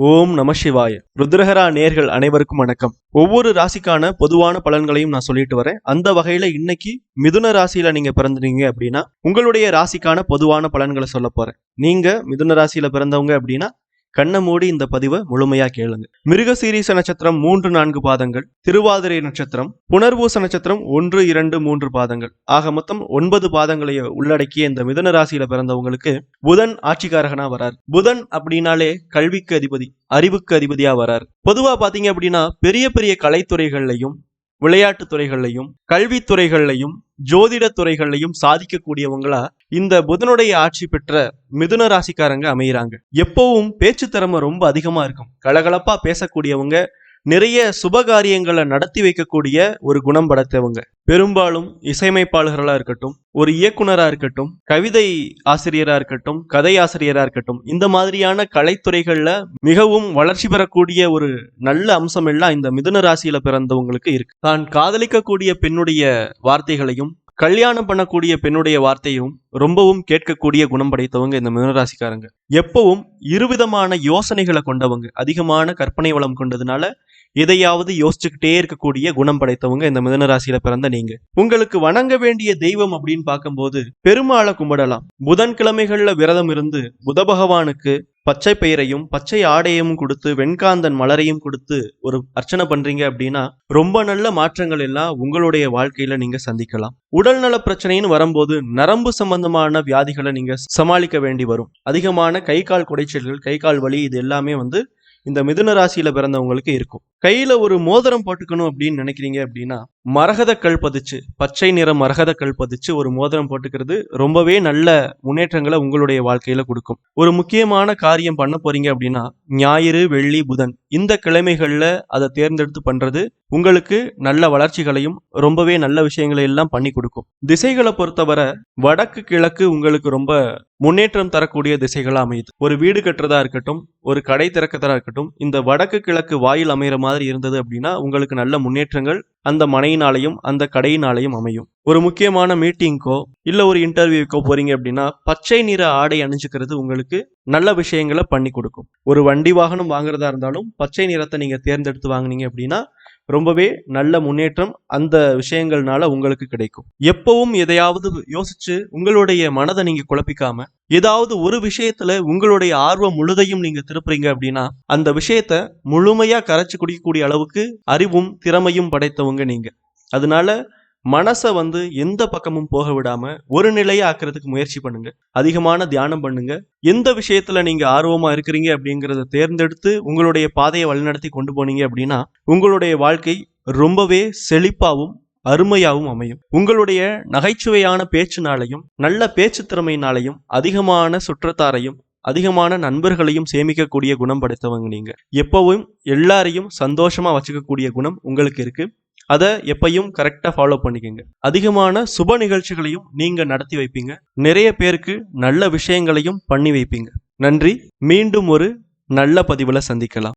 ஓம் நம சிவாய. ருத்ரஹரா நேர்கள் அனைவருக்கும் வணக்கம். ஒவ்வொரு ராசிக்கான பொதுவான பலன்களையும் நான் சொல்லிட்டு வரேன். அந்த வகையில இன்னைக்கு மிதுன ராசியில நீங்க பிறந்தீங்க அப்படின்னா உங்களுடைய ராசிக்கான பொதுவான பலன்களை சொல்ல போறேன். நீங்க மிதுன ராசியில பிறந்தவங்க அப்படின்னா கண்ணை மூடி இந்த பதிவை முழுமையா கேளுங்க. மிருகசீரிச நட்சத்திரம் மூன்று நான்கு பாதங்கள் திருவாதிரை நட்சத்திரம் புனர்பூச நட்சத்திரம் ஒன்று இரண்டு மூன்று பாதங்கள். ஆக மொத்தம் ஒன்பது பாதங்களை உள்ளடக்கிய இந்த மிதன ராசியில பிறந்தவங்களுக்கு புதன் ஆட்சிக்காரகனா வரார். புதன் அப்படின்னாலே கல்விக்கு அதிபதி அறிவுக்கு அதிபதியா வரார். பொதுவா பாத்தீங்க அப்படின்னா பெரிய பெரிய கலைத்துறைகள்லையும் விளையாட்டுத் துறைகள்லையும் கல்வித்துறைகள்லையும் ஜோதிட துறைகள்லையும் சாதிக்கக்கூடியவங்களா இந்த புதனுடைய ஆட்சி பெற்ற மிதுன ராசிக்காரங்க அமையிறாங்க. எப்பவும் பேச்சு திறமை ரொம்ப அதிகமா இருக்கும். கலகலப்பா பேசக்கூடியவங்க நிறைய சுபகாரியங்களை நடத்தி வைக்கக்கூடிய ஒரு குணம் படைத்தவங்க பெரும்பாலும் இசையமைப்பாளர்களாக இருக்கட்டும் ஒரு இயக்குனராக இருக்கட்டும் கவிதை ஆசிரியராக இருக்கட்டும் கதை ஆசிரியராக இருக்கட்டும் இந்த மாதிரியான கலைத்துறைகளில் மிகவும் வளர்ச்சி பெறக்கூடிய ஒரு நல்ல அம்சம் எல்லாம் இந்த மிதுன ராசியில் பிறந்தவங்களுக்கு இருக்கு. தான் காதலிக்கக்கூடிய பெண்ணுடைய வார்த்தைகளையும் கல்யாணம் பண்ணக்கூடிய பெண்ணுடைய வார்த்தையும் ரொம்பவும் கேட்கக்கூடிய குணம் படைத்தவங்க இந்த மிதனராசிக்காரங்க எப்பவும் இருவிதமான யோசனைகளை கொண்டவங்க. அதிகமான கற்பனை வளம் கொண்டதுனால எதையாவது யோசிச்சுக்கிட்டே இருக்கக்கூடிய குணம் படைத்தவங்க இந்த மிதனராசியில பிறந்த நீங்க. உங்களுக்கு வணங்க வேண்டிய தெய்வம் அப்படின்னு பார்க்கும்போது பெருமாளை கும்பிடலாம். புதன்கிழமைகள்ல விரதம் இருந்து புத பகவானுக்கு பச்சை பயிரையும் பச்சை ஆடையும் கொடுத்து வெண்காந்தன் மலரையும் கொடுத்து ஒரு அர்ச்சனை பண்றீங்க அப்படின்னா ரொம்ப நல்ல மாற்றங்கள் எல்லாம் உங்களுடைய வாழ்க்கையில நீங்க சந்திக்கலாம். உடல் நல பிரச்சனைன்னு வரும்போது நரம்பு சம்பந்தமான வியாதிகளை நீங்க சமாளிக்க வேண்டி வரும். அதிகமான கை கால் குடைச்சல்கள் கை கால் வலி இது எல்லாமே வந்து இந்த மிதுன ராசியில பிறந்தவங்களுக்கு இருக்கும். கையில ஒரு மோதிரம் போட்டுக்கணும் அப்படின்னு நினைக்கிறீங்க அப்படின்னா மரகத கல் பதிச்சு பச்சை நிற மரகத கல் பதிச்சு ஒரு மோதிரம் போட்டுக்கிறது ரொம்பவே நல்ல முன்னேற்றங்களை உங்களுடைய வாழ்க்கையில கொடுக்கும். ஒரு முக்கியமான காரியம் பண்ண போறீங்க அப்படின்னா ஞாயிறு வெள்ளி புதன் இந்த கிழமைகள்ல அதை தேர்ந்தெடுத்து பண்றது உங்களுக்கு நல்ல வளர்ச்சிகளையும் ரொம்பவே நல்ல விஷயங்களை எல்லாம் பண்ணி கொடுக்கும். திசைகளை பொறுத்தவரை வடக்கு கிழக்கு உங்களுக்கு ரொம்ப முன்னேற்றம் தரக்கூடிய திசைகளாக அமையுது. ஒரு வீடு கட்டுறதா இருக்கட்டும் ஒரு கடை திறக்கிறதா இருக்கட்டும் இந்த வடக்கு கிழக்கு வாயில் அமைகிற மாதிரி இருந்தது அப்படின்னா உங்களுக்கு நல்ல முன்னேற்றங்கள் அந்த மனையினாலையும் அந்த கடையினாலையும் அமையும். ஒரு முக்கியமான மீட்டிங்க்கோ இல்ல ஒரு இன்டர்வியூக்கோ போறீங்க அப்படின்னா பச்சை நிற ஆடை அணிஞ்சுக்கிறது உங்களுக்கு நல்ல விஷயங்களை பண்ணி கொடுக்கும். ஒரு வண்டி வாகனம் வாங்குறதா இருந்தாலும் பச்சை நிறத்தை நீங்க தேர்ந்தெடுத்து வாங்குனீங்க அப்படின்னா ரொம்பவே நல்ல முன்னேற்றம் அந்த விஷயங்கள்னால உங்களுக்கு கிடைக்கும். எப்பவும் எதையாவது யோசிச்சு உங்களுடைய மனதை நீங்க குழப்பிக்காம ஏதாவது ஒரு விஷயத்துல உங்களுடைய ஆர்வம் முழுதையும் நீங்க திருப்புறீங்க அப்படின்னா அந்த விஷயத்த முழுமையா கரைச்சு குடிக்கக்கூடிய அளவுக்கு அறிவும் திறமையும் படைத்தவங்க நீங்க. அதனால மனசை வந்து எந்த பக்கமும் போக விடாம ஒரு நிலையை ஆக்குறதுக்கு முயற்சி பண்ணுங்க. அதிகமான தியானம் பண்ணுங்க. எந்த விஷயத்துல நீங்க ஆர்வமா இருக்கிறீங்க அப்படிங்கறத தேர்ந்தெடுத்து உங்களுடைய பாதையை வழிநடத்தி கொண்டு போனீங்க அப்படின்னா உங்களுடைய வாழ்க்கை ரொம்பவே செழிப்பாகவும் அருமையாகவும் அமையும். உங்களுடைய நகைச்சுவையான பேச்சுனாலையும் நல்ல பேச்சு திறமையினாலையும் அதிகமான சுற்றத்தாரையும் அதிகமான நண்பர்களையும் சேமிக்கக்கூடிய குணம் படைத்தவங்க நீங்க. எப்பவும் எல்லாரையும் சந்தோஷமா வச்சுக்கக்கூடிய குணம் உங்களுக்கு இருக்கு. அதை எப்பையும் கரெக்டாக ஃபாலோ பண்ணிக்கோங்க. அதிகமான சுப நிகழ்ச்சிகளையும் நீங்கள் நடத்தி வைப்பீங்க. நிறைய பேருக்கு நல்ல விஷயங்களையும் பண்ணி வைப்பீங்க. நன்றி. மீண்டும் ஒரு நல்ல பதிவில் சந்திக்கலாம்.